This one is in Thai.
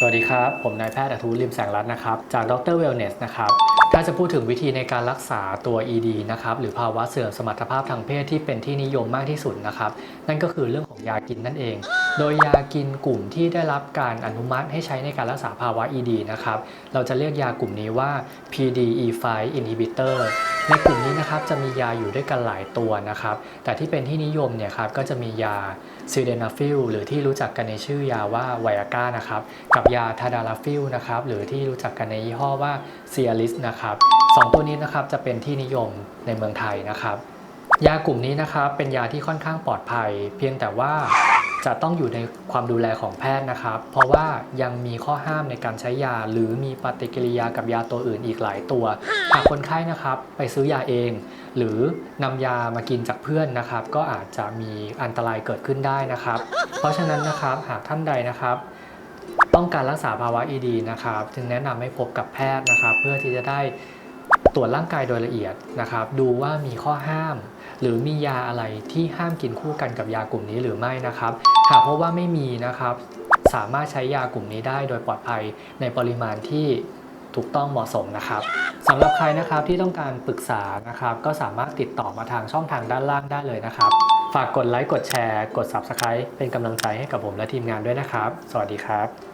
สวัสดีครับ ผมนายแพทย์อทุริมแสงรัตน์นะครับ จากดรเวลเนสนะครับ ถ้าจะพูดถึงวิธีในการรักษาตัว ED นะครับ หรือภาวะเสื่อมสมรรถภาพทางเพศที่เป็นที่นิยมมากที่สุดนะครับ นั่นก็คือเรื่องของยากินนั่นเอง โดยยากินกลุ่มที่ได้รับการอนุมัติให้ใช้ในการรักษาภาวะ ED นะครับ เราจะเรียกยากลุ่มนี้ว่า PDE5 inhibitor ในกลุ่มนี้นะครับจะมียาอยู่ด้วยกันหลายตัวนะครับ แต่ที่เป็นที่นิยมเนี่ยครับก็จะมียาซิเดนาฟิลหรือที่รู้จักกันในชื่อยาว่าไวอาก้านะครับ กับยาทาดาราฟิลนะครับหรือที่รู้จักกันในยี่ห้อว่าเซียลิสนะครับสองตัวนี้นะครับจะเป็นที่นิยมในเมืองไทยนะครับ ยากลุ่มนี้นะครับเป็นยาที่ค่อนข้างปลอดภัย เพียงแต่ว่า จะต้องอยู่ในความดูแลของแพทย์นะครับ เพราะว่ายังมีข้อห้ามในการใช้ยา หรือมีปฏิกิริยากับยาตัวอื่นอีกหลายตัว หากคนไข้นะครับไปซื้อยาเอง หรือนำยามากินจากเพื่อนนะครับ ก็อาจจะมีอันตรายเกิดขึ้นได้นะครับ เพราะฉะนั้นนะครับหากท่านใดนะครับ ต้องการรักษาภาวะ ED นะครับ จึงแนะนำให้พบกับแพทย์นะครับ เพื่อที่จะได้ ตรวจร่างกายโดยละเอียดนะครับ ดูว่ามีข้อห้าม หรือมียาอะไรที่ห้ามกินคู่กันกับยากลุ่มนี้หรือไม่นะครับ หากพบว่าไม่มีนะครับ สามารถใช้ยากลุ่มนี้ได้โดยปลอดภัยในปริมาณที่ถูกต้องเหมาะสมนะครับสำหรับใครนะครับที่ต้องการปรึกษานะครับ ก็สามารถติดต่อมาทางช่องทางด้านล่างได้เลยนะครับ ฝากกดไลค์กดแชร์ กด Subscribe เป็นกำลังใจให้กับผมและทีมงานด้วยนะครับ สวัสดีครับ